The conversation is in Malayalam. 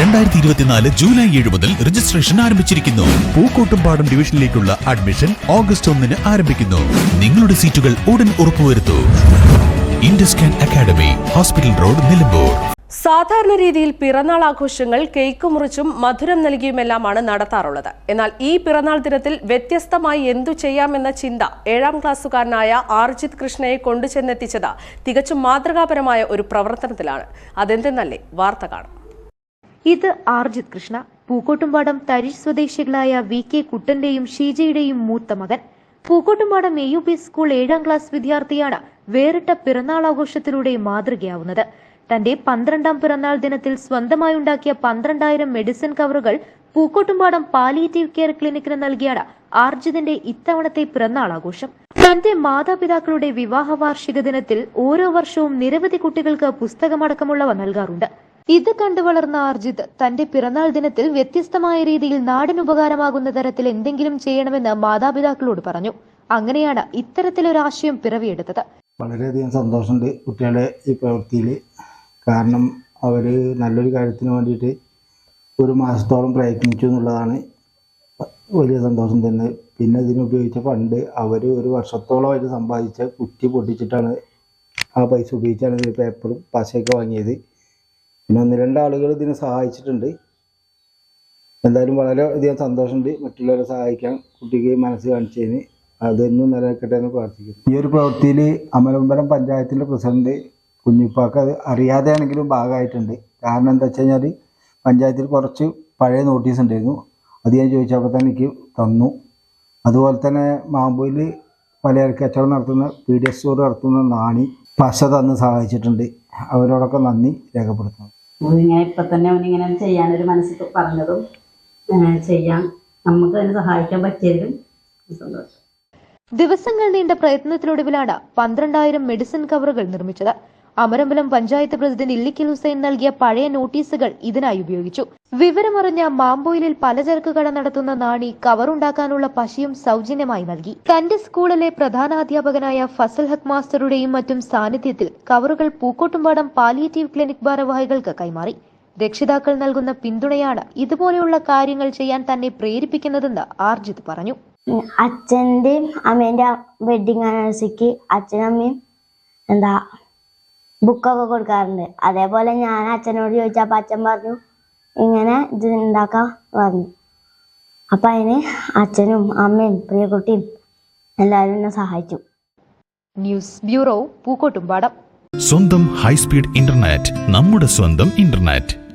രണ്ടായിരത്തി ഇരുപത്തിനാല് ജൂലൈ ഏഴ് മുതൽ രജിസ്ട്രേഷൻ ആരംഭിച്ചിരിക്കുന്നു. പൂക്കോട്ടുംപാടം ഡിവിഷനിലേക്കുള്ള അഡ്മിഷൻ ഓഗസ്റ്റ് ഒന്നിന് ആരംഭിക്കുന്നു. നിങ്ങളുടെ സീറ്റുകൾ ഉടൻ ഉറപ്പുവരുത്തൂ. Induscan academy hospital road Nilambur. സാധാരണ രീതിയിൽ പിറന്നാൾ ആഘോഷങ്ങൾ കേക്ക് മുറിച്ചും മധുരം നൽകിയുമെല്ലാമാണ് നടത്താറുള്ളത്. എന്നാൽ ഈ പിറന്നാൾ ദിനത്തിൽ വ്യത്യസ്തമായി എന്തു ചെയ്യാമെന്ന ചിന്ത ഏഴാം ക്ലാസ്സുകാരനായ ആർജിത് കൃഷ്ണയെ കൊണ്ടുചെന്നെത്തിച്ചത് തികച്ചും മാതൃകാപരമായ ഒരു പ്രവർത്തനത്തിലാണ്. അതെന്തെന്നല്ലേ? വാർത്ത കാണാം. ഇത് ആർജിത് കൃഷ്ണ പൂക്കോട്ടുംപാടം തരിശ് സ്വദേശികളായ വി കെ കുട്ടന്റെയും ഷീജയുടെയും മൂത്ത മകൻ. Pookkottumpadam A U P school ഏഴാം ക്ലാസ് വിദ്യാർത്ഥിയാണ് വേറിട്ട പിറന്നാൾ ആഘോഷത്തിലൂടെ മാതൃകയാവുന്നത്. തന്റെ പന്ത്രണ്ടാം പിറന്നാൾ ദിനത്തിൽ സ്വന്തമായി ഉണ്ടാക്കിയ പന്ത്രണ്ടായിരം മെഡിസിൻ കവറുകൾ പൂക്കോട്ടുംപാടം പാലിയേറ്റീവ് കെയർ ക്ലിനിക്കിന് നൽകിയാണ് ആർജിതിന്റെ ഇത്തവണത്തെ പിറന്നാൾ ആഘോഷം. തന്റെ മാതാപിതാക്കളുടെ വിവാഹ വാർഷിക ദിനത്തിൽ ഓരോ വർഷവും നിരവധി കുട്ടികൾക്ക് പുസ്തകമടക്കമുള്ളവ നൽകാറുണ്ട്. ഇത് കണ്ടു വളർന്ന അർജിത് തന്റെ പിറന്നാൾ ദിനത്തിൽ വ്യത്യസ്തമായ രീതിയിൽ നാടിന് ഉപകാരമാകുന്ന തരത്തിൽ എന്തെങ്കിലും ചെയ്യണമെന്ന് മാതാപിതാക്കളോട് പറഞ്ഞു. അങ്ങനെയാണ് ഇത്തരത്തിലൊരാശയം പിറവിയെടുത്തത്. വളരെയധികം സന്തോഷമുണ്ട് കുട്ടികളുടെ ഈ പ്രവൃത്തിയിൽ. കാരണം അവർ നല്ലൊരു കാര്യത്തിന് വേണ്ടിയിട്ട് ഒരു മാസത്തോളം പ്രയത്നിച്ചു എന്നുള്ളതാണ് വലിയ സന്തോഷം തന്നെ. പിന്നെ ഇതിനുപയോഗിച്ച ഫണ്ട് അവർ ഒരു വർഷത്തോളം അവർ സമ്പാദിച്ച കുറ്റി പൊട്ടിച്ചിട്ടാണ് ആ പൈസ ഉപയോഗിച്ചാണ് പേപ്പറും പശയൊക്കെ വാങ്ങിയത്. പിന്നെ ഒന്ന് രണ്ടാളുകൾ ഇതിനെ സഹായിച്ചിട്ടുണ്ട്. എന്തായാലും വളരെയധികം സന്തോഷമുണ്ട് മറ്റുള്ളവരെ സഹായിക്കാൻ കുട്ടിക്ക് മനസ്സ് കാണിച്ചതിന്. അതെന്നും നിലനിൽക്കട്ടെ എന്ന് പ്രാർത്ഥിക്കുന്നു. ഈ ഒരു പ്രവൃത്തിയിൽ അമലമ്പലം പഞ്ചായത്തിന്റെ പ്രസിഡന്റ് കുഞ്ഞിപ്പാക്ക് അത് അറിയാതെയാണെങ്കിലും ഭാഗമായിട്ടുണ്ട്. കാരണം എന്താ വെച്ച് കഴിഞ്ഞാൽ പഞ്ചായത്തിൽ കുറച്ച് പഴയ നോട്ടീസ് ഉണ്ടായിരുന്നു. അത് ഞാൻ ചോദിച്ചപ്പോൾ തന്നെ എനിക്ക് തന്നു. അതുപോലെ തന്നെ മാമ്പൂയിൽ പലചരക്ക് കച്ചവടം നടത്തുന്ന പി ഡി എസ് സ്റ്റോർ നടത്തുന്ന നാണി പശ തന്ന് സഹായിച്ചിട്ടുണ്ട്. അവരോടൊക്കെ നന്ദി രേഖപ്പെടുത്തുന്നു. ഇങ്ങനെ ഇപ്പൊ തന്നെ അവനിങ്ങനെ ചെയ്യാനൊരു മനസ്സിൽ പറഞ്ഞതും ചെയ്യാം. നമുക്ക് അതിനെ സഹായിക്കാൻ പറ്റിയതിലും സന്തോഷം. ദിവസങ്ങൾ നീണ്ട പ്രയത്നത്തിനൊടുവിലാണ് പന്ത്രണ്ടായിരം മെഡിസിൻ കവറുകൾ നിർമ്മിച്ചത്. അമരമ്പലം പഞ്ചായത്ത് പ്രസിഡന്റ് ഇല്ലിക്കൽ ഹുസൈൻ നൽകിയ പഴയ നോട്ടീസുകൾ ഇതിനായി ഉപയോഗിച്ചു. വിവരമറിഞ്ഞ മാമ്പോയിലിൽ പലചരക്ക് കട നടത്തുന്ന നാണി കവറുണ്ടാക്കാനുള്ള പശയും സൗജന്യമായി നൽകി. തന്റെ സ്കൂളിലെ പ്രധാനാധ്യാപകനായ ഫസൽ ഹക് മാസ്റ്ററുടെയും മറ്റും സാന്നിധ്യത്തിൽ കവറുകൾ പൂക്കോട്ടുംപാടം പാലിയേറ്റീവ് ക്ലിനിക് ഭാരവാഹികൾക്ക് കൈമാറി. രക്ഷിതാക്കൾ നൽകുന്ന പിന്തുണയാണ് ഇതുപോലെയുള്ള കാര്യങ്ങൾ ചെയ്യാൻ തന്നെ പ്രേരിപ്പിക്കുന്നതെന്ന് ആർജിത് പറഞ്ഞു. അച്ഛന്റെയും അമ്മേന്റെ വെഡിങ് ആനിവേഴ്സറിക്ക് അച്ഛനമ്മയും എന്താ ബുക്കൊക്കെ കൊടുക്കാറുണ്ട്. അതേപോലെ ഞാൻ അച്ഛനോട് ചോദിച്ചപ്പോൾ അച്ഛൻ പറഞ്ഞു ഇങ്ങനെ ഇത് ഉണ്ടാക്കാൻ പറഞ്ഞു. അപ്പം അതിന് അച്ഛനും അമ്മയും പ്രിയക്കുട്ടിയും എല്ലാവരും എന്നെ സഹായിച്ചു. News bureau Pookkottumpadam. സ്വന്തം ഹൈസ്പീഡ് ഇന്റർനെറ്റ് നമ്മുടെ സ്വന്തം ഇന്റർനെറ്റ്.